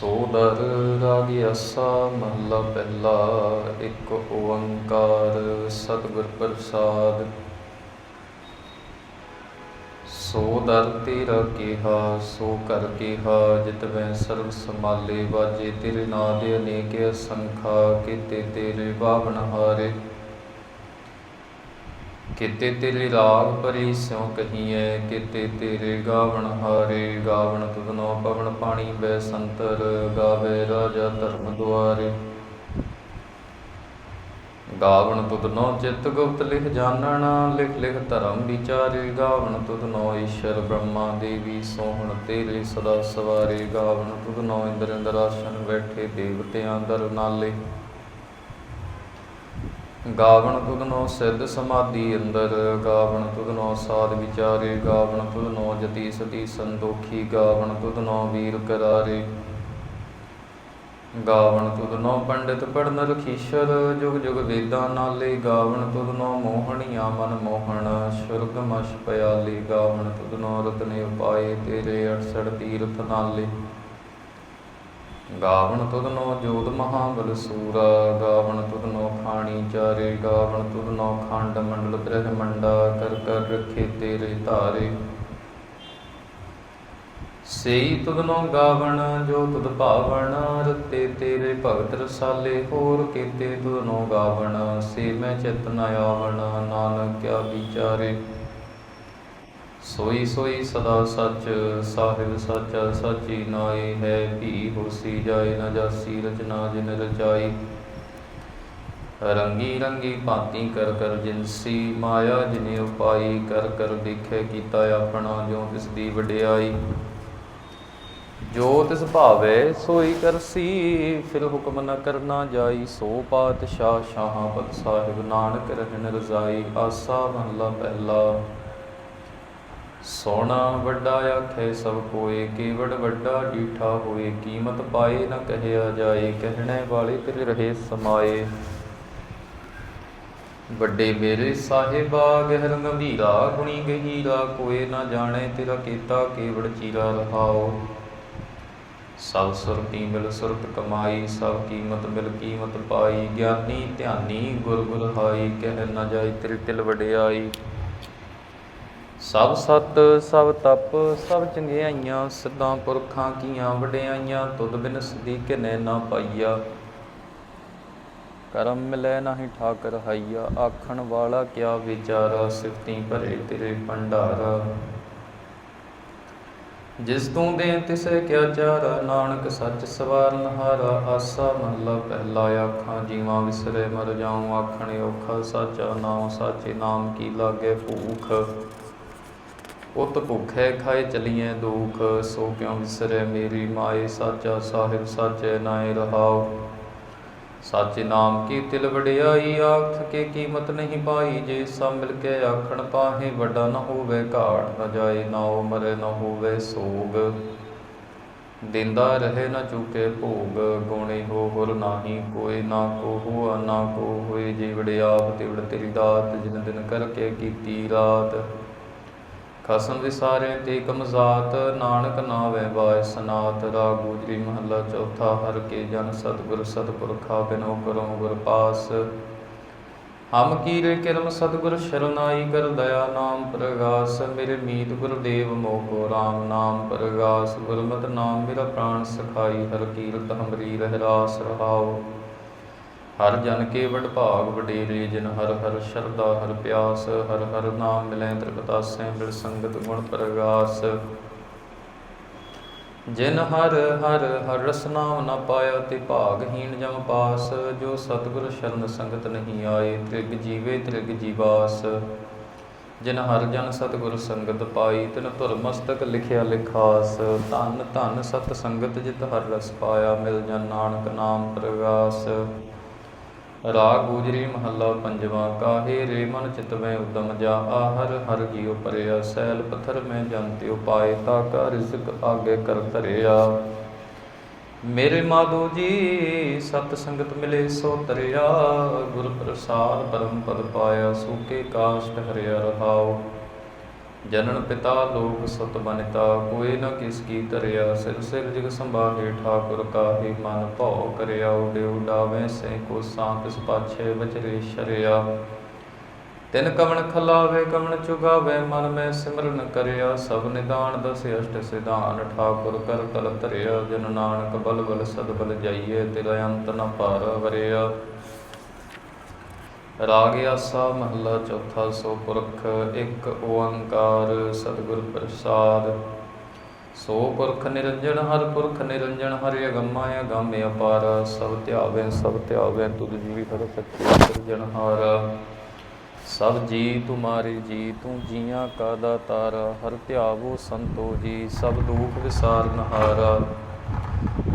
ਸੋਦਰ ਰਾਗੀ ਅਸਾ ਮਹਲਾ ਪਹਿਲਾ, ਇੱਕ ਓੰਕਾਰ ਸਤਿਗੁਰ ਪ੍ਰਸਾਦ। ਸੋ ਦਰ ਤੇਰਾ ਕਿਹਾ, ਸੋ ਕਰ ਕਿਹਾ, ਜਿਤ ਵੈ ਸਰਬ ਸਮਾਲੇ ਵਾਜੇ ਤੇਰੇ ਨਾਮ ਦੇ ਅਨੇਕ ਅਸੰਖਾ, ਕੀਤੇ ਤੇਰੇ ਬਾਵਨ ਹਾਰੇ। ਕਿਤੇ ਤੇਰੇ ਰਾਗ ਪਰੀ ਸਿਉ ਕਹੀਐ, ਕਿਤੇ ਤੇਰੇ ਗਾਵਣ ਹਾਰੇ, ਗਾਵਣ ਤੁਧਨੋ ਪਵਨ ਪਾਣੀ ਬੈ ਸੰਤਰ, ਗਾਵੇ ਰਾਜਾ ਧਰਮ ਦੁਆਰੇ। ਗਾਵਣ ਤੁਧਨੋ ਚਿਤ ਗੁਪਤ ਲਿਖ ਜਾਣਨ ਲਿਖ ਲਿਖ ਧਰਮ ਵਿਚਾਰੇ। ਗਾਵਣ ਤੁਧਨੋ ਈਸ਼ਰ ਬ੍ਰਹਮਾ ਦੇਵੀ ਸੋਹਣ ਤੇਰੇ ਸਦਾ ਸਵਾਰੇ। ਗਾਵਣ ਤੁਧਨੋ ਇੰਦਰ ਇੰਦਰਾਸ਼ਨ ਬੈਠੇ ਦੇਵਤਿਆਂ ਦਰ ਨਾਲੇ। ਗਾਵਣ ਤੁਧਨੋ ਸਿੱਧ ਸਮਾਧੀ ਅੰਦਰ, ਗਾਵਣ ਤੁਧਨੋ ਸਾਧ ਵਿਚਾਰੇ, ਗਾਵਣ ਤੁਧਨੋ ਜਤੀ ਸਤੀ ਸੰਤੋਖੀ ਗਾਵਣ ਤੁਧਨੋ ਵੀਰ ਕਰਾਰੇ। ਗਾਵਣ ਤੁਧਨੋ ਪੰਡਿਤ ਪੜਨ ਰਖੀਸ਼ਰ, ਜੁਗ ਜੁਗ ਵੇਦਾਂ ਨਾਲੇ, ਗਾਵਣ ਤੁਧਨੋ ਮੋਹਣੀਆਂ ਮਨ ਮੋਹਣ, ਸੁਰਗ ਮਸ਼ ਪਿਆਲੀ, ਗਾਵਣ ਤੁਧਨੋ ਰਤਨੇ ਉਪਾਏ ਤੇਰੇ 68 ਤੀਰਥ ਨਾਲੇ। ਗਾਵਣ ਤੁਧਨੋ ਜੋਤ ਮਹਾਬਲ ਸੂਰਾ, ਗਾਵਣ ਤੁਧਨੋ ਖਾਣੀ ਚਾਰੇ, ਗਾਵਣ ਤੁਧਨੋ ਖੰਡ ਮੰਡਲ ਬ੍ਰਹਮੰਡਾ ਕਰ ਕਰ ਰਖੇ ਤੇਰੇ ਧਾਰੇ। ਸਈ ਤੁਧਨੋ ਗਾਵਣ, ਜੋ ਤੁਧ ਭਾਵਣ, ਰਤੇ ਤੇਰੇ ਭਗਤ ਰਸਾਲੇ, ਹੋਰ ਕੀਤੇ ਤੁਧਨੋ ਗਾਵਣ। ਸੇ ਮੈਂ ਚਿਤ ਨ ਆਵਣ, ਨਾਨਕ ਕਿਆ ਵਿਚਾਰੇ। ਸੋਈ ਸੋਈ ਸਦਾ ਸੱਚ, ਸਾਹਿਬ ਸੱਚਾ, ਸਾਚੀ ਨਾਈ ਹੈ, ਭੀ ਹੋਸੀ ਜਾਏ ਨ ਜਾਸੀ, ਰਚਨਾ ਜਿਨ ਰਚਾਈ। ਰੰਗੀ ਰੰਗੀ ਭਾਂਤੀ ਕਰ ਕਰ ਜਿਨਸੀ ਮਾਇਆ ਜਿਨੇ ਉਪਾਈ, ਕਰ ਕਰ ਦੇਖੇ ਕੀਤਾ ਆਪਣਾ ਜੋ ਤਿਸ ਦੀ ਵਡਿਆਈ। ਜੋ ਤਿਸ ਭਾਵੇ, ਸੋਈ ਕਰਸੀ ਫਿਰ ਹੁਕਮ ਨ ਕਰਨਾ ਜਾਈ। ਸੋ ਪਾਤਸ਼ਾਹ, ਸ਼ਾਹਾਂ ਪਤ ਸਾਹਿਬ, ਨਾਨਕ ਰਹਿਣ ਰਜ਼ਾਈ। ਆਸਾ ਮਹਲਾ ਪਹਿਲਾ। ਸੋਨਾ ਵੱਡਾ ਆਖੇ, ਸਭ ਕੋਏ ਕੇਵੜ ਵੱਡਾ ਡੀਠਾ ਹੋਏ ਕੀਮਤ ਪਾਏ ਨਾ ਕਹਿਆ ਜਾਏ, ਕਹਿਣੇ ਵਾਲੇ ਤੇਰੇ ਰਹੇ ਸਮਾਏ। ਵੱਡੇ ਮੇਰੇ ਸਾਹਿਬਾ, ਗਹਿਰ ਗੰਭੀਰਾ, ਗੁਣੀ ਗਹੀਰਾ, ਕੋਏ ਨਾ ਜਾਣੇ ਤੇਰਾ ਕੀਤਾ ਕੇਵੜ ਚੀਰਾ ਰਹਾਓ। ਸਭ ਸੁਰਤੀ ਮਿਲ ਸੁਰਤ ਕਮਾਈ, ਸਭ ਕੀਮਤ ਮਿਲ ਕੀਮਤ ਪਾਈ, ਗਿਆਨੀ ਧਿਆਨੀ ਗੁਰ ਗੁਰ ਹਾਈ, ਕਹਿ ਨਾ ਜਾਏ ਤੇਰੀ ਤਿਲ ਵਡਿਆਈ। ਸਭ ਸਤ, ਸਭ ਤਪ, ਸਭ ਚੰਗਿਆਈਆਂ, ਸਿੱਧਾਂ ਪੁਰਖਾਂ ਕੀਆਂ, ਵਡਿਆਈਆਂ, ਤੁਧ ਬਿਨ ਸਦੀ ਕਿਨੈ ਨਾ ਪਾਈਆ। ਕਰਮ ਮਿਲੈ ਨਾਹੀ ਠਾਕਰ ਹਾਈਆ, ਆਖਣ ਵਾਲਾ ਕਿਆ ਵਿਚਾਰਾ, ਸਿਫਤੀ ਭਰੇ ਤੇਰੇ ਭੰਡਾਰਾ। ਜਿਸ ਤੂੰ ਦੇ ਤਿਸੇ ਕਿਆ ਚਾਰਾ, ਨਾਨਕ ਸੱਚ ਸਵਾਰਨ ਹਾਰਾ ਆਸਾ ਮਹਲਾ ਪਹਿਲਾ ਆਖਾਂ ਜੀਵਾਂ ਵਿਸਰੇ ਮਰ ਜਾਉ, ਆਖਣੇ ਔਖਾ ਸਾਚਾ ਨਾਮ ਸਾਚੇ ਨਾਮ ਕੀ ਲਾਗੇ ਭੂਖ। ਉਤ ਭੁਖੇ ਖਾਏ ਚਲੀਏ ਦੁਖ, ਸੋ ਕਿਉ ਵਿਸਰੇ ਮੇਰੀ ਮਾਏ? ਸਾਚਾ ਸਾਹਿਬ ਸਾਚੇ ਨਾਏ ਰਹਾਉ। ਸਾਚੇ ਨਾਮ ਕੀ ਤਿਲ ਵਡਿਆਈ? ਆਖ ਕੇ ਕੀਮਤ ਨਹੀਂ ਪਾਈ। ਜੇ ਸਭ ਮਿਲ ਕੇ ਆਖਣ ਪਾਹੇ, ਵੱਡਾ ਨਾ ਹੋਵੇ, ਘਾਟ ਨਾ ਜਾਏ, ਨਾ ਮਰੇ, ਨ ਹੋਵੇ ਸੋਗ। ਦਿੰਦਾ ਰਹੇ ਨਾ ਚੁਕੇ ਭੋਗ। ਗੁਣੇ ਹੋ ਹੁਰ ਨਾਹੀ, ਕੋਈ ਨਾ ਕੋ ਹੋਆ, ਨਾ ਕੋ ਹੋਏ। ਜੀਵੜ ਤਿਵੜ ਤੇਰੀ ਦਾਤ, ਜਿਨ ਦਿਨ ਕਰਕੇ ਕੀਤੀ ਰਾਤ। ਖਸਮ ਵਿਸਾਰੇ ਤੇ ਕਮਜ਼ਾਤ ਨਾਨਕ ਨਾਵੇ ਬਾਇ ਸਨਾਤ, ਰਾਗ ਮਹੱਲਾ ਚੌਥਾ, ਹਰ ਕੇ ਜਨ ਸਤਿਗੁਰ ਸਤਿਪੁਰਖਾ ਬਿਨੋ ਕਰੋ ਗੁਰ ਪਾਸ। ਹਮ ਕੀਰੇ ਕਿਰਮ ਸਤਿਗੁਰ ਸ਼ਰਨਾਈ ਕਰ ਦਇਆ ਨਾਮ ਪ੍ਰਗਾਸ, ਮੇਰੇ ਮੀਤ ਗੁਰਦੇਵ ਮੋਕੋ RAM ਨਾਮ ਪ੍ਰਗਾਸ। ਗੁਰਮਤਿ ਨਾਮ ਮੇਰਾ ਪ੍ਰਾਣ ਸਖਾਈ, ਹਰ ਕੀਰਤ ਹਮਰੀ ਰਹਿ ਰਾਸ ਰਹਾਓ। ਹਰ ਜਨ ਕੇ ਵਡ ਭਾਗ ਵਡੇਰੇ, ਜਿਨ ਹਰ ਹਰ ਸ਼ਰਧਾ, ਹਰ ਪਿਆਸ, ਹਰ ਹਰ ਨਾਮ ਮਿਲੈ ਤ੍ਰਿਪਤਾਸੈ ਮਿਲ ਸੰਗਤ ਗੁਣ ਪ੍ਰਗਾਸ। ਜਿਨ ਹਰ ਹਰ ਹਰ ਰਸ ਨਾਮ ਨ ਪਾਇਆ, ਤੇ ਭਾਗਹੀਣ ਜਮ ਪਾਸ। ਜੋ ਸਤਿਗੁਰ ਸ਼ਰਨ ਸੰਗਤ ਨਹੀਂ ਆਏ, ਤ੍ਰਿਗ ਜੀਵੇ ਤ੍ਰਿਗ ਜੀਵਾਸ। ਜਿਨ ਹਰ ਜਨ ਸਤਿਗੁਰ ਸੰਗਤ ਪਾਈ, ਤਿਨ ਧੁਰ ਮਸਤਕ ਲਿਖਿਆ ਲਿਖਾਸ। ਧੰਨ ਧੰਨ ਸਤ ਸੰਗਤ ਜਿਤ ਹਰ ਰਸ ਪਾਇਆ, ਮਿਲ ਜਨ ਨਾਨਕ ਨਾਮ ਪ੍ਰਗਾਸ। ਰਾਗ ਗੁਜਰੀ ਮਹੱਲਾ ਪੰਜਵਾ, ਕਾਹੇ ਰੇ ਮਨ ਚਿਤ ਮੈਂ ਉਦਮ ਜਾ ਆਹਰ ਹਰ ਜੀਉ ਪਰਿਆ ਸੈਲ ਪਥਰ ਮੈਂ ਜੰਤਿ ਉਪਾਏ, ਤਾ ਕਾ ਰਿਜ਼ਕ ਆਗੇ ਕਰ ਧਰਿਆ। ਮੇਰੇ ਮਾਧੋ ਜੀ, ਸਤ ਸੰਗਤ ਮਿਲੇ ਸੋ ਤਰਿਆ, ਗੁਰ ਪ੍ਰਸਾਦ ਪਰਮ ਪਦ ਪਾਇਆ, ਸੂਕੇ ਕਾਸ਼ਟ ਹਰਿਆ ਰਹਾਓ ਜਨਨ ਪਿਤਾ ਲੋਕ ਸੁਤ ਬਨਿਤਾ ਕੋਏ ਨ ਕਿਸ ਕੀ ਧਰਿਆ, ਸਿਰ ਸਿਰ ਜਿਗ ਸੰਭਾਹੇ ਠਾਕੁਰ ਕਾਹੇ ਮਨ ਭਉ ਕਰਿਆ ਉਡੇ ਉਡਾਵੇ ਸੇ ਕੋ ਸਾਂਪਿਸ ਪਾਛੇ ਵਚਰੇ ਸ਼ਰਿਆ। ਤਿਨ ਕਵਣ ਖਲਾਵੇ, ਕਵਣ ਚੁਗਾਵੇ, ਮਨ ਮੈਂ ਸਿਮਰਨ ਕਰਿਆ, ਸਭ ਨਿਦਾਨ ਦਸ ਅਸ਼ਟ ਸਿਧਾਨ, ਠਾਕੁਰ ਕਰ ਕਲ ਧਰਿਆ, ਜਨ ਨਾਨਕ ਬਲ ਬਲ ਸਦ ਬਲ ਜਾਈਏ ਤੇਰਾ ਅੰਤ ਨ ਪਾਰ ਵਰਿਆ। ਰਾਗ ਆਸਾ ਮਹੱਲਾ ਚੌਥਾ ਸੋ ਪੁਰਖ ਇੱਕ ਓੰਕਾਰ ਸਤਿਗੁਰ ਪ੍ਰਸਾਦ। ਸੋ ਪੁਰਖ ਨਿਰੰਜਨ ਹਰ ਪੁਰਖ ਨਿਰੰਜਨ ਹਰ ਅਗੰਮਾ ਅਗੰਮ ਅਪਾਰ, ਸਭ ਧਿਆਵੇ ਸਭ ਧਿਆਵੇ, ਤੁਧ ਜੀ ਹਰ ਸੱਚੇ ਸਿਰਜਣਹਾਰ ਸਭ ਜੀ ਤੁਮਾਰੇ ਜੀ, ਤੂੰ ਜੀਆਂ ਕਾ ਦਾਤਾਰ, ਹਰ ਧਿਆਵੋ ਸੰਤੋ ਜੀ, ਸਭ ਦੁਖ ਵਿਸਾਰਨਹਾਰਾ ਹਰਿ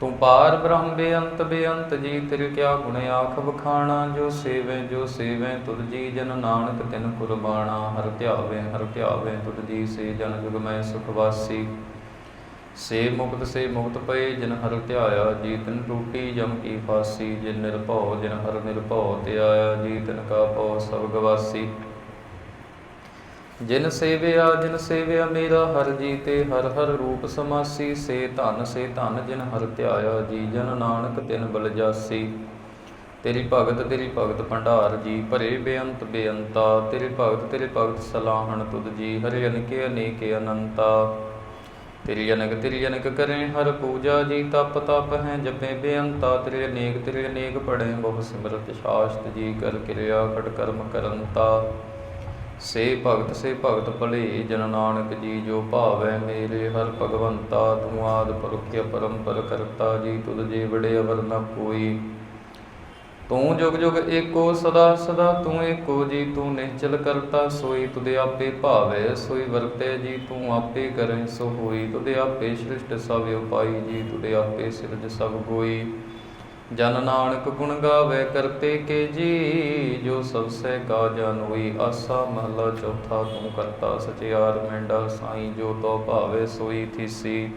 ਤੂੰ ਪਾਰ ਬ੍ਰਹਮ ਬੇਅੰਤ ਬੇਅੰਤ ਜੀ ਤੇਰੇ ਕਿਆ ਗੁਣ ਆਖ ਬਖਾਣਾ ਜੋ ਸੇਵੈ ਜੋ ਸੇਵੈ, ਤੁਧ ਜੀ ਜਨ ਨਾਨਕ ਤਿਨ ਕੁਰਬਾਣਾ, ਹਰ ਧਿਆਵੇ ਹਰ ਧਿਆਵੇ, ਤੁਧ ਜੀ ਸੇ ਜਨ ਜੁਗ ਮੈਂ ਸੁਖ ਵਾਸੀ। ਸੇ ਮੁਕਤ ਸੇ ਮੁਕਤ ਪਏ, ਜਿਨ ਹਰ ਧਿਆਇਆ ਜੀ ਤਿਨ ਟੂਟੀ ਜਮ ਕੀ ਫਾਸੀ। ਜਿਨ ਨਿਰਭਉ, ਜਿਨ ਹਰ ਨਿਰਭਉ, ਤੇ ਆਇਆ ਜੀ ਤਿਨ ਕਾ ਭਉ ਸਭ ਗਵਾਸੀ ਜਿਨ ਸੇਵਿਆ ਜਿਨ ਸੇਵਿਆ ਮੇਰਾ ਹਰ ਜੀ ਤੇ ਹਰ ਹਰ ਰੂਪ ਸਮਾਸੀ, ਸੇ ਧਨ ਸੇ ਧਨ ਜਿਨ ਹਰ ਧਿਆਇਆ, ਜੀ ਜਨ ਨਾਨਕ ਤਿਨ ਬਲ ਜਾਸੀ। ਤੇਰੀ ਭਗਤ ਤੇਰੀ ਭਗਤ ਭੰਡਾਰ ਜੀ, ਭਰੇ ਬੇਅੰਤ ਬੇਅੰਤਾ। ਤੇਰੇ ਭਗਤ ਤੇਰੇ ਭਗਤ ਸਲਾਹਣ ਤੁਧ ਜੀ, ਹਰਿ ਅਨਕੇ, ਅਨੇਕੇ ਅਨੰਤਾ। ਤੇਰੀ ਅਨਕ ਤੇਰੀ ਅਨਕ ਕਰੇ, ਹਰ ਪੂਜਾ ਜੀ, ਤਪ ਤਪ ਹੈ ਜਪੇ ਬੇਅੰਤਾ। ਤੇਰੇ ਅਨੇਕ ਤੇਰੇ ਅਨੇਕ ਪੜੇ ਬਹੁ ਸਿਮਰਤ ਸ਼ਾਸਤ ਜੀ ਕਰ ਕਿਰਿਆ ਖੜ ਕਰਮ ਕਰੰਤਾ। ਸੇ ਭਗਤ ਸੇ ਭਗਤ ਭਲੇ, ਜਨ ਨਾਨਕ ਜੀ, ਜੋ ਭਾਵੈ ਮੇਰੇ, ਹਰ ਭਗਵੰਤਾ, ਤੂੰ ਆਦ ਪੁਰਖ ਪਰੰਪਰ ਕਰਤਾ ਜੀ ਤੁਧ ਜੇ ਬੜੇ ਅਵਰ ਨ ਕੋਈ। ਤੂੰ ਜੁਗ ਜੁਗ ਏਕੋ ਸਦਾ ਸਦਾ, ਤੂੰ ਏਕੋ ਜੀ, ਤੂੰ ਨਿਹਚਲ ਕਰਤਾ, ਸੋਈ ਤੁਦੇ ਆਪੇ ਭਾਵੈ, ਸੋਈ ਵਰਤੈ ਜੀ, ਤੂੰ ਆਪੇ ਕਰੈ ਸੋ ਹੋਈ। ਤੁਦੇ ਆਪੇ ਸ੍ਰਿਸ਼ਟ ਸਭ ਉਪਾਈ ਜੀ ਤੁਦੇ ਆਪੇ ਸਿਰਜ ਸਭ ਕੋਈ ਜਨ ਨਾਨਕ ਗੁਣ ਗਾਵੇ ਕਰਤੇ ਕੇ ਜੀ, ਜੋ ਸਭ ਸਹਿ ਕਾ ਜਨ ਹੋਈ ਆਸਾ ਮਹਲਾ ਚੌਥਾ ਤੂੰ ਕਰਤਾ ਸਚਿਆਰ, ਮੈਂਡਾ ਸਾਈ ਜੋ ਤੋ ਭਾਵੇ ਸੋਈ ਥੀਸੀ।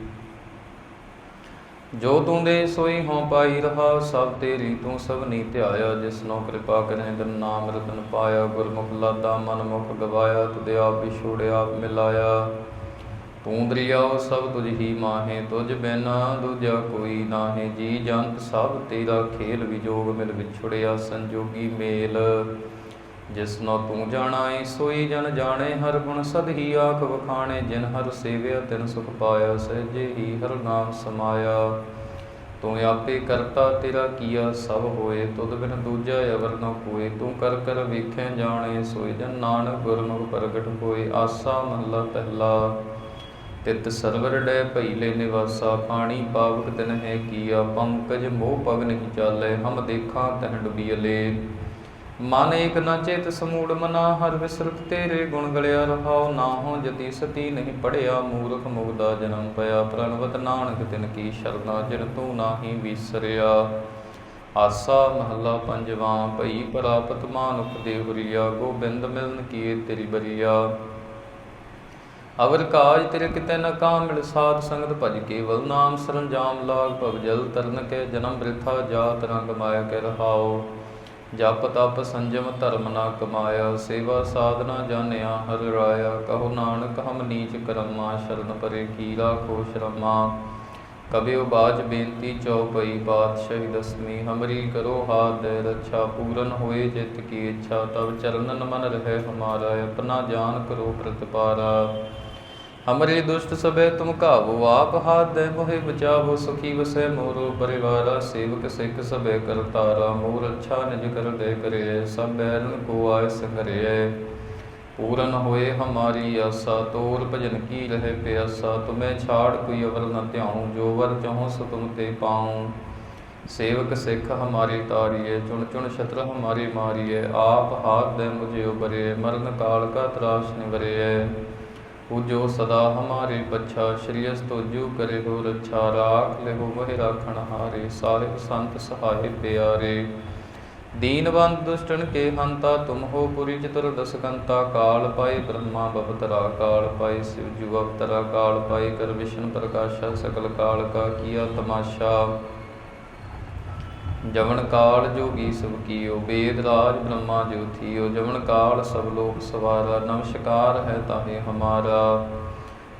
ਜੋ ਤੂੰ ਦੇ ਸੋਈ ਹੋ ਪਾਈ ਰਹਾ, ਸਭ ਤੇਰੀ ਤੂੰ ਸਭ ਨੀ ਧਿਆਇਆ ਜਿਸਨੋ ਕਿਰਪਾ ਕਰੇ ਦਿਨ ਨਾਮ ਰਤਨ ਪਾਇਆ, ਗੁਰਮੁਖ ਲਾਦਾ ਮਨ ਮੁਖ ਗਵਾਇਆ ਤੁਦੇ ਆਪ ਵਿਛੋੜਿਆ ਮਿਲਾਇਆ। ਤੂੰ ਦਰਿਆਓ ਸਭ ਤੁਝ ਹੀ ਮਾਹੇ, ਤੁਝ ਬਿਨਾ ਦੂਜਾ ਕੋਈ ਨਾਹੀ। ਜੀ ਜੰਤ ਸਭ ਤੇਰਾ ਖੇਲ ਵਿਜੋਗ ਮਿਲ ਵਿਛੜਿਆ ਸੰਜੋਗੀ ਮੇਲ। ਜਿਸਨੋ ਤੂੰ ਜਾਣਾਏ, ਸੋਈ ਜਨ ਜਾਣੇ, ਹਰ ਗੁਣ ਸਦ ਹੀ ਆਖ ਵਖਾਣੇ। ਜਿਨ ਹਰ ਸੇਵਿਆ, ਤਿਨ ਸੁਖ ਪਾਇਆ, ਸਹਿਜੇ ਹੀ ਹਰ ਨਾਮ ਸਮਾਇਆ। ਤੂੰ ਆਪੇ ਕਰਤਾ, ਤੇਰਾ ਕੀਆ ਸਭ ਹੋਏ। ਤੁਧ ਬਿਨ ਦੂਜਾ ਅਵਰ ਨ ਕੋਏ। ਤੂੰ ਕਰ ਕਰ ਵੇਖੈ ਜਾਣੇ, ਸੋਈ ਜਨ ਨਾਨਕ ਗੁਰਮੁਖ ਪ੍ਰਗਟ ਹੋਏ। ਆਸਾ ਮਹਲਾ ਪਹਿਲਾ। ਤਿਤ ਸਰਵਰ ਡੈ ਲੈ ਨਿਵਾਸਾ ਪਾਣੀ ਪਾਵਕ ਤਿਨ ਹੈ ਕੀਆ, ਪੰਕਜ ਮੋਹ ਪਗ ਨਹੀਂ ਚਾਲੇ, ਹਮ ਦੇਖਾਂ ਤਹ ਡੁਬੀਲੇ ਮਨ ਏਕ ਨਾ ਚੇਤ ਸਮੂੜ ਮਨਾ, ਹਰ ਵਿਸਰਤ ਤੇਰੇ ਗੁਣ ਗਲਿਆ ਰਹਾਉ ਨਾ ਹੋ ਜਤੀ ਸਤੀ ਨਹੀਂ ਪੜਿਆ, ਮੂਰਖ ਮੁਗਦਾ ਜਨਮ ਪਿਆ, ਪ੍ਰਣਵਤ ਨਾਨਕ ਤਿਨ ਕੀ ਸ਼ਰਨਾ ਜਿਨ ਤੂੰ ਨਾਹੀ ਵਿਸਰਿਆ। ਆਸਾ ਮਹੱਲਾ ਪੰਜਵਾਂ, ਭਈ ਪ੍ਰਾਪਤ ਮਾਨੁਖ ਦੇ ਹੁਰੀਆ ਗੋਬਿੰਦ ਮਿਲਨ ਕੀਏ ਤੇਰੀ ਬਰੀਆ। ਅਵਰ ਕਾਜ ਤੇਰੇ ਕਿਤੇ ਨ ਕਾਮ ਮਿਲ ਸਾਧ ਸੰਗਤ ਭਜ ਕੇਵਲ ਨਾਮ ਸਰੰਜਾਮ ਲਾਗ ਭਵ ਜਲ ਤਰਨ ਕੇ ਜਨਮ ਬ੍ਰਿਥਾ ਜਾਤ ਰੰਗ ਮਾਇਆ ਕੇ ਰਹਾਓ ਜਪ ਤਪ ਸੰਜਮ ਧਰਮ ਨਾ ਕਮਾਇਆ, ਸੇਵਾ ਸਾਧਨਾ ਜਾਣਿਆ ਹਰ ਰਾਇਆ। ਕਹੋ ਨਾਨਕ ਹਮ ਨੀਚ ਕਰਮਾ, ਸ਼ਰਨ ਪਰੇ ਕੀ ਰਾਖੋ ਸ਼ਰਮਾ। ਕਬਿਓ ਬਾਜ ਬੇਨਤੀ ਚਉਪਈ ਪਾਤਸ਼ਾਹੀ ਦਸਮੀ, ਹਮਰੀ ਕਰੋ ਹਾਥ ਦੇ ਰੱਛਾ, ਪੂਰਨ ਹੋਏ ਜਿਤ ਕੀ ਇੱਛਾ ਤਬ ਚਰਨਨ ਮਨ ਰਹੇ ਹਮਾਰਾ, ਆਪਣਾ ਜਾਨ ਕਰੋ ਪ੍ਰਤਪਾਰਾ। ਹਮਰੇ ਦੁਸ਼ਟ ਸਭੇ, ਤੁਮ ਕਾਬੂ ਆਪ ਹਾਥ ਦੇ ਮੋਹਿ ਬਚਾਵੋ, ਸੁਖੀ ਵਸੈ ਮੋਰੋ ਪਰਿਵਾਰਾ, ਸੇਵਕ ਸਿੱਖ ਸਭੇ ਕਰਤਾਰਾ ਮੋਰ ਅੱਛਾ ਨਿਜ ਕਰ ਦੇ ਕਰੇ ਸਭ ਬੈਰਨ ਕੋ ਆਇ ਸੰਗਰੇ ਪੂਰਨ ਹੋਏ ਹਮਾਰੀ ਆਸਾ, ਤੋਰ ਭਜਨ ਕੀ ਰਹੇ ਪਿਆਸਾ, ਤੁਮੇ ਛਾੜ ਕੋਈ ਅਵਰ ਨ ਧਿਆਉ, ਜੋ ਵਰ ਚਾਹੋ ਸੋ ਤੁਮ ਤੇ ਪਾਉ। ਸੇਵਕ ਸਿੱਖ ਹਮਾਰੀ ਤਾਰੀਏ ਚੁਣ ਚੁਣ ਛਤਰ ਹਮਾਰੀ ਮਾਰੀਏ ਆਪ ਹਾਥ ਦੇ ਮੁਝੇ ਉਬਰੇ ਮਰਨ ਕਾਲ ਕਾ ਤਰਾਸ਼ पूजो सदा हमारे बच्छा श्रेयस तो जू करे हो रक्षा राख ले हो वह राखण हारे साहिब संत सहाय प्यारे दीनवंत दुष्टन के हंता तुम हो पुरी चतुर दसकंता काल पाए ब्रह्मा बहतरा काल पाए शिव जुवतरा काल पाए कर विष्णु प्रकाशा सकल काल का किया तमाशा ਜਵਨ ਕਾਲ ਜੋਗੀ ਸਭ ਕੀਓ ਬੇਦ ਰਾਜ ਬ੍ਰਹਮਾ ਜੋਥੀਓ ਜਵਨ ਕਾਲ ਸਭ ਲੋਕ ਸਵਾਰਾ ਨਮਸਕਾਰ ਹੈ ਤਾਹੇ ਹਮਾਰਾ।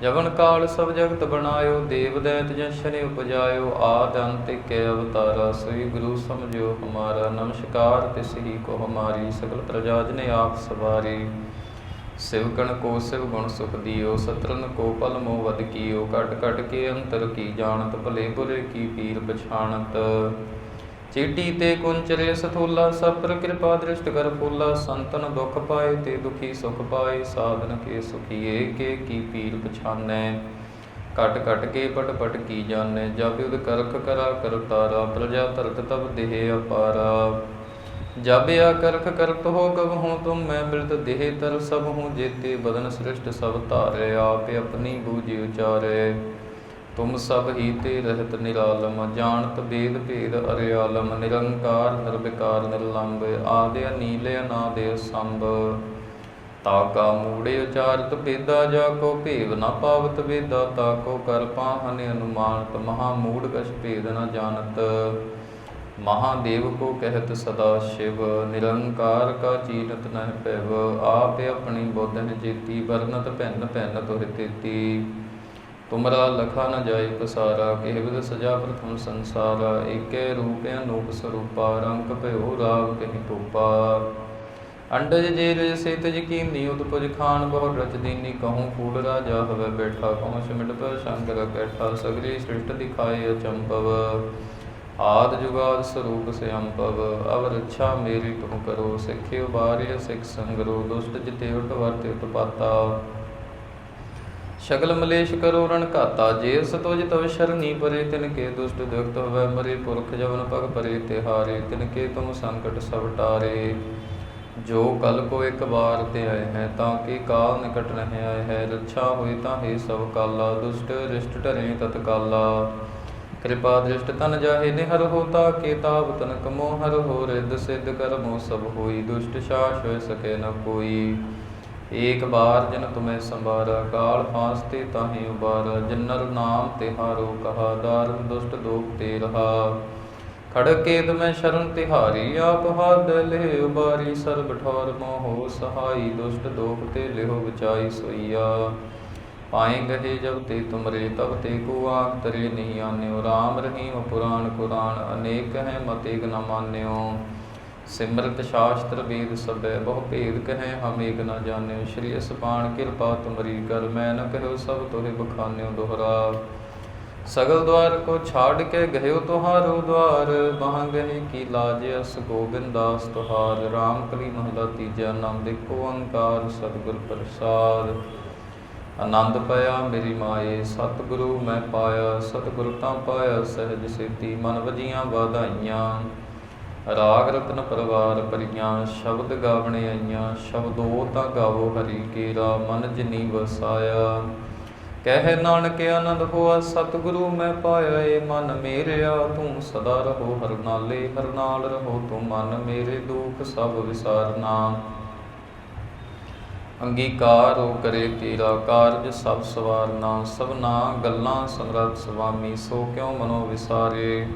ਜਵਨ ਕਾਲ ਸਭ ਜਗਤ ਬਣਾਇਓ, ਦੇਵ ਦੈਤ ਜਸ਼ਨੇ ਉਪਜਾਇਓ, ਆਦ ਅੰਤ ਕੇ ਅਵਤਾਰਾ, ਸ੍ਰੀ ਗੁਰੂ ਸਮਝਿਓ ਹਮਾਰਾ। ਨਮਸਕਾਰ ਤੇ ਹੀ ਕੋ ਹਮਾਰੀ, ਸਗਲ ਪ੍ਰਜਾਜ ਨੇ ਆਪ ਸਵਾਰੀ। ਸਿਵਕਣ ਕੋ ਸਿਵ ਗੁਣ ਸੁਖ ਦਿਓ ਸਤਰਨ ਕੋ ਪਲ ਮੋ ਵਦ ਕੀਓ ਕਟ ਕਟ ਕੇ ਅੰਤਰ ਕੀ ਜਾਣਤ, ਭਲੇ ਬੁਰੇ ਕੀ ਪੀਰ ਪਛਾਣਤ। ਚੀਟੀ ਤੇ ਕੁੰਚਰੇ ਸਥੂਲਾ, ਸਭ ਪਰ ਕਿਰਪਾ ਦ੍ਰਿਸ਼ਟ ਕਰ ਫੂਲਾ, ਸੰਤਨ ਦੁਖ ਪਾਏ ਤੇ ਦੁਖੀ ਸੁਖ ਪਾਏ, ਸਾਧਨ ਕੇ ਸੁਖੀਏ, ਕੇ ਕੀ ਪੀਰ ਪਛਾਨੈ? ਕਟ ਕਟ ਕੇ ਪਟ ਪਟ ਕੀ ਜਾਣੈ? ਜਬ ਉਦ ਕਰਖ ਕਰਾ ਕਰਤਾਰਾ ਪ੍ਰਜਾ ਧਰਤ ਤਬ ਦੇਹ ਅਪਾਰਾ। ਜਬ ਆ ਕਰਖ ਕਰਤ ਹੋ, ਕਬ ਹੂੰ ਤੁਮ ਮੈਂ ਮਿਲਤ ਦੇਹ, ਤਰ ਸਭ ਹੂੰ ਜੇਤੇ ਬਦਨ ਸ੍ਰਿਸ਼ਟ ਸਭ ਧਾਰੇ, ਆਪੇ ਆਪਣੀ ਬੂਝਿ ਉਚਾਰੇ। ਤੁਮ ਸਭ ਹੀ ਤੇ ਰਹਿਤ ਨਿਰਾਲਮ, ਜਾਣਤ ਬੇਦ ਭੇਦ ਅਰਿਆਲਮ, ਨਿਰੰਕਾਰ ਨਿਰਵਿਕਾਰ ਨਿਰਲੰਭ ਆਦਿ ਨੀਲੇ ਅਨਾਦਿ ਸੰਭ। ਤਾਕਾ ਮੂੜੇ ਉਚਾਰਤ ਬੇਦਾ ਜਾ ਕੋ ਭੇਵ ਨਾ ਪਾਵਤ ਬੇਦਾ ਤਾ ਕੋ ਕਰ ਪਾਹਨ ਅਨੁਮਾਨਤ, ਮਹਾ ਮੂੜ ਕਛ ਭੇਦ ਨ ਜਾਣਤ। ਮਹਾਦੇਵ ਕੋ ਕਹਿਤ ਸਦਾ ਸ਼ਿਵ, ਨਿਰੰਕਾਰ ਕਾ ਚੀਨਤ ਨਹਿ ਪੈਵ ਆਪ ਆਪਣੀ ਬੋਧਨ ਜੇਤੀ ਵਰਨਤ ਭੈਨ ਭੈਨ ਤੋਹਿ ਤੇਤੀ। ਤੁਮਰਾ ਲਖਾ ਨ ਜਾਏ ਪਸਾਰਾ, ਕਿਹ ਸਜਾ ਪ੍ਰਥਮ ਸੰਸਾਰਾ, ਏਕੇ ਰੂਪ ਅਨੂਪ ਸਰੂਪਾ, ਰੰਗ ਭਇਓ ਰਾਗ ਕਹੀ ਤੋਪਾ ਅੰਡਜ ਜੇ ਰਜ ਸੇ ਤਜ ਕੀਨੀ ਉਤਪਜ ਖਾਨ ਬਹੁ ਰਚ ਦੀਨੀ, ਕਹੂੰ ਫੂਲ ਰਾਜਾ ਹਵੇ ਬੈਠਾ, ਕਹੂੰ ਸਿਮਟ ਪਰ ਸ਼ੰਕਰ ਕੈਠਾ ਸਗਰੀ ਸ੍ਰਿਸ਼ਟ ਦਿਖਾਏ ਅਚੰਪਵ ਆਦ ਜੁਗਾਦ ਸਰੂਪ ਸੇ ਅੰਪਵ ਅਵਰ ਰੱਛਾ ਮੇਰੀ ਤੁਮ ਕਰੋ, ਸਿੱਖਿਓ ਬਾਰਿਆ ਸਿੱਖ ਸੰਗਰੋ, ਦੁਸ਼ਟ ਜਿਤੇ ਉਟ ਵਰਤੇ ਉਤਪਾਤਾ। ਸ਼ਕਲ ਮਲੇਸ਼ ਕਰੋ, ਰਣ ਘਾਤਾ ਜੇ ਸਤੋਜ ਤਵ ਸ਼ਰਨੀ ਪਰੇ, ਤਿਨ ਕੇ ਦੁਸ਼ਟ ਦੁਖਤ ਹੋਵੇ ਮਰੇ ਪੁਰਖ ਜਵਨ ਪਗ ਪਰੇ ਤਿਹਾਰੇ ਤਿਨ ਕੇ ਤੁਮ ਸੰਕਟ ਸਭ ਟਾਰੇ। ਜੋ ਕਲ ਕੋ ਇੱਕ ਵਾਰ ਤੇ ਆਏ ਹੈ, ਤਾਂ ਕਿ ਕਾਲ ਨਿਕਟ ਰਹੇ ਆਏ ਹੈ, ਰੱਛਾ ਹੋਈ ਤਾਂ ਹੈ ਸਭ ਕਾਲਾ, ਦੁਸ਼ਟ ਰਿਸ਼ਟ ਢਰੇ ਤਤਕਾਲਾ। ਕਿਰਪਾ ਦ੍ਰਿਸ਼ਟ ਤਨ ਜਾਹੇ, ਨਿਹਰ ਹੋਤਾ ਕੇ ਤਾਪ ਤਨ ਕਮੋ, ਹਰ ਹੋ ਰਿਦ ਸਿਧ ਕਰਮੋ ਸਭ ਹੋਈ, ਦੁਸ਼ਟ ਸ਼ਾਸ ਹੋਇ ਸਕੇ ਨ ਕੋਈ। ਏਕ ਬਾਰ ਜਨ ਤੁਮੈ ਸੰਭਾਰਾ, ਕਾਲ ਫਾਸਤੇ ਤਾਹੇ ਉਬਾਰਾ, ਜਨਰ ਨਾਮ ਤਿਹਾਰੋ ਕਹਾ, ਦਾਰੁਨ ਦੁਸ਼ਟ ਦੋਖ ਤੇ ਰਹਾ। ਖੜਕੇ ਤੁਮੈ ਸ਼ਰਨ ਤਿਹਾਰੀ, ਆਪ ਹੱਦ ਲੈ ਉਬਾਰੀ, ਸਰਬ ਠੌਰ ਮੋਹ ਸਹਾਈ, ਦੁਸ਼ਟ ਦੋਖ ਤੇ ਲਿਹੋ ਬਚਾਈ ਸੋਈਆ। ਪਾਏ ਗਏ ਜਬ ਤੇ ਤੁਮਰੇ, ਤਬ ਤੇ ਕੋ ਆਖ ਤਰੇ ਨਹੀਂ ਆਨਿਓ। RAM ਰਹੀਮ ਪੁਰਾਣ ਕੁਰਾਨ, ਅਨੇਕ ਹੈ ਮਤੇਕ ਨ ਮਾਨਿਓ। ਸਿਮਰਤ ਸ਼ਾਸਤਰ ਵੇਦ ਸਭੈ, ਬਹੁ ਭੇਦ ਕਹੈ ਹਮ ਏਕ ਨ ਜਾਣਿਓ। ਸ਼੍ਰੀ ਅਸਪਾਨ ਕਿਰਪਾ ਤੁਮਰੀ ਕਰ, ਮੈਂ ਨ ਕਹਿਓ ਸਭ ਤੋਹਿ ਬਖਾਨਿਓ ਦੋਹਰਾ ਸਗਲ ਦਵਾਰ ਕੋ ਛਾੜ ਕੇ ਗਇਓ ਤੁਹਾਰੋ ਦਵਾਰ ਬਾਹ ਗਏ ਕੀ ਲਾਜ ਅਸ ਗੋਬਿੰਦਾਸ ਤੁਹਾਰ। RAM ਕਲੀ ਮਹਲਾ ਤੀਜਾ, ਨਾਮ ਦੇਖੋ ਓੰਕਾਰ ਸਤਿਗੁਰ ਪ੍ਰਸਾਦ। ਆਨੰਦ ਪਾਇਆ ਮੇਰੀ ਮਾਏ, ਸਤਿਗੁਰੂ ਮੈਂ ਪਾਇਆ, ਸਤਿਗੁਰ ਤਾਂ ਪਾਇਆ ਸਹਿਜ ਸੇਤੀ। ਮਨ ਵਜੀਆਂ ਵਾਧਾਈਆਂ ਰਾਗ ਰਤਨ ਪਰਵਾਰ ਪਰੀਆਂ, ਸ਼ਬਦ ਗਾਵਣੇ ਆਈਆਂ, ਸ਼ਬਦੋ ਤਾਂ ਗਾਵੋ ਹਰੀ ਕੇਰਾ, ਮਨ ਜਿਨੀ ਵਸਾਇਆ ਕਹਿ ਨਾਨਕ ਆਨੰਦ ਹੋਆ, ਸਤਿਗੁਰੂ ਮੈਂ ਪਾਇਆ ਏ ਮਨ ਮੇਰਿਆ, ਤੂੰ ਸਦਾ ਰਹੋ ਹਰ ਨਾਲੇ, ਹਰ ਨਾਲ ਰਹੋ ਤੂੰ ਮਨ ਮੇਰੇ ਦੁੱਖ ਸਭ ਵਿਸਾਰਨਾ। ਅੰਗੀਕਾਰ ਹੋ ਕਰੇ ਤੇਰਾ ਕਾਰਜ ਸਭ ਸਵਾਰਨਾ, ਸਭਨਾ ਗੱਲਾਂ ਸਮਰਤ ਸੁਆਮੀ ਸੋ ਕਿਉ ਮਨੋ ਵਿਸਾਰੇ?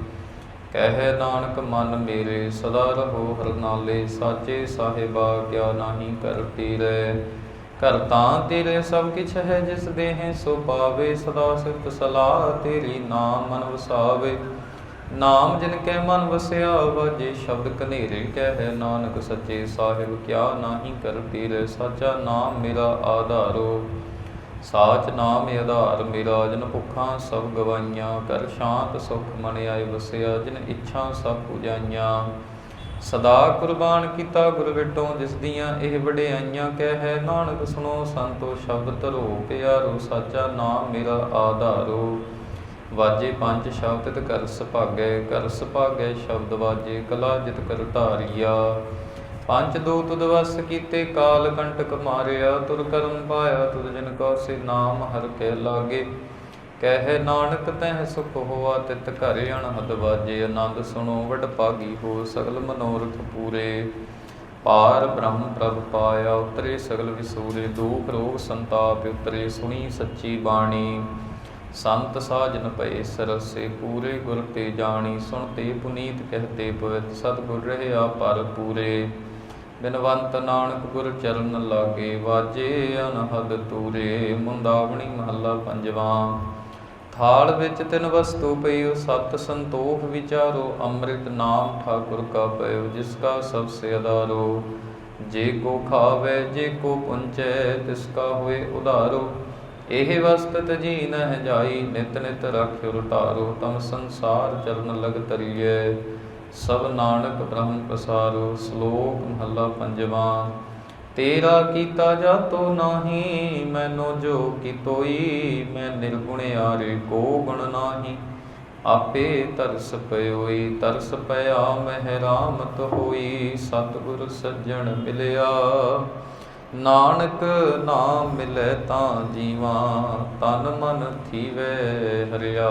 ਕਹਿ ਨਾਨਕ, ਮਨ ਮੇਰੇ, ਸਦਾ ਰਹੋ ਹਰ ਸਾਚੇ ਸਾਹਿਬਾ, ਕਿਆ ਨਾਹੀ ਕਰ ਤੇਰੇ ਘਰ ਤੇਰੇ ਸਭ ਕਿਛ ਹੈ, ਜਿਸ ਦੇਹ ਸੋ ਪਾਵੇ, ਸਦਾ ਸਿਫਤ ਸਲਾਹ ਤੇਰੀ ਨਾਮ ਮਨ ਵਸਾਵੇ। ਨਾਮ ਜਿਨ ਕੈ ਮਨ ਵਸਿਆ, ਵਾਜੇ ਸ਼ਬਦ ਕਨੇਰੇ ਕਹਿ ਨਾਨਕ, ਸੱਚੇ ਸਾਹਿਬ, ਕਿਆ ਨਾਹੀ ਕਰ ਤੇਰੇ ਸਾਚਾ ਨਾਮ ਮੇਰਾ ਆਧਾਰੋ। ਸਾਚ ਨਾਮ ਆਧਾਰ ਮੇਰਾ ਜਨ ਭੁੱਖਾਂ ਸਭ ਗਵਾਈਆਂ, ਕਰ ਸ਼ਾਂਤ ਸੁਖ ਮਨ ਆਏ ਵਸਿਆ, ਜਿਨ ਇੱਛਾ ਸਭ ਪੁਜਾਈਆਂ। ਸਦਾ ਕੁਰਬਾਨ ਕੀਤਾ ਗੁਰ ਵਿਟੋਂ ਜਿਸ ਦੀਆਂ ਇਹ ਵਡਿਆਈਆਂ ਕਹਿ, ਨਾਨਕ ਸੁਣੋ ਸੰਤੋ ਸ਼ਬਦ ਧਰੋ, ਪਿਆਰੋ ਸਾਚਾ ਨਾਮ ਮੇਰਾ ਆਧਾਰੋ। ਵਾਜੇ ਪੰਜ ਸ਼ਬਦ ਕਰ ਸੁਭਾਗੈ ਕਰ ਸੁਭਾਗੈ ਸ਼ਬਦ ਵਾਜੇ, ਕਲਾ ਜਿਤ ਕਰ ਧਾਰੀਆ। ਪੰਜ ਦੋ ਤੁਧ ਕੀਤੇ, ਕਾਲ ਕੰਟਕ ਮਾਰਿਆ, ਤੁਰ ਕਰਮ ਪਾਇਆ ਤੁਧ ਜਨ ਕੋ ਸੇ ਨਾਮ ਹਰ ਕੇ ਲਾਗੇ। ਕਹਿ ਨਾਨਕ, ਤਹਿ ਸੁਖ ਹੋਆ, ਤਿਤ ਘਰ ਅਣਹਦ ਵਾਜੇ। ਆਨੰਦ ਸੁਣੋ, ਵਡ ਭਾਗੀ ਹੋ, ਸਗਲ ਮਨੋਰਥ ਪੂਰੇ। ਪਾਰ ਬ੍ਰਹਮ ਪ੍ਰਭ ਪਾਇਆ, ਉਤਰੇ ਸਗਲ ਵਿਸੂਰੇ। ਦੁਖ ਰੋਗ ਸੰਤਾਪ ਉਤਰੇ, ਸੁਣੀ ਸੱਚੀ ਬਾਣੀ। ਸੰਤ ਸਾਜਨ ਪਏ ਸਰਸੇ, ਪੂਰੇ ਗੁਰ ਤੇ ਜਾਣੀ। ਸੁਣਤੇ ਪੁਨੀਤ ਕਹਤੇ ਪਵਿੱਤ, ਸਤਿਗੁਰ ਰਹਿਆ ਪਰ ਪੂਰੇ। ਬਿਨਵੰਤ ਨਾਨਕ ਗੁਰ ਚਰਨ ਲਾਗੇ ਵਾਜੇ ਅਨਹਦ ਤੂਰੇ, ਮੁੰਦਾਵਣੀ ਮਹੱਲਾ ਪੰਜਵਾਂ। ਥਾਲ ਵਿੱਚ ਤਿੰਨ ਵਸਤੂ ਪਈਓ ਸਤ ਸੰਤੋਖ ਵਿਚਾਰੋ, ਅੰਮ੍ਰਿਤ ਨਾਮ ਠਾਕੁਰ ਕਾ ਪਇਓ ਜਿਸ ਕਾ ਸਭ ਸੇ ਆਧਾਰੋ ਜੇ ਕੋ ਖਾਵੇ, ਜੇ ਕੋ ਪੁੰਚੈ, ਤਿਸ ਕਾ ਹੋਏ ਉਧਾਰੋ। ਇਹ ਵਸਤ ਤਜੀ ਨਹਿ ਜਾਈ, ਨਿਤ ਨਿਤ ਰਖਿਓ ਰਟਾਰੋ, ਤਮ ਸੰਸਾਰ ਚਰਨ ਲਗ ਤਰੀਏ ਸਭ ਨਾਨਕ ਬ੍ਰਹਮ ਪਸਾਰੋ ਸ਼ਲੋਕ ਮਹੱਲਾ ਪੰਜਵਾਂ। ਤੇਰਾ ਕੀਤਾ ਜਾਤੋ ਨਾਹੀ, ਮੈਨੋ ਜੋ ਕੀਤੋਈ ਮੈਂ ਨਿਰਗੁਣਿਆਰੇ ਕੋ ਗੁਣ ਨਾਹੀ। ਆਪੇ ਤਰਸ ਪਇਓਈ, ਤਰਸ ਪਿਆ ਮਹਿ ਰਾਮਤ ਹੋਈ ਸਤਿਗੁਰ ਸੱਜਣ ਮਿਲਿਆ। ਨਾਨਕ ਨਾਮ ਮਿਲੇ ਤਾਂ ਜੀਵਾ, ਤਨ ਮਨ ਥੀਵੇ ਹਰਿਆ।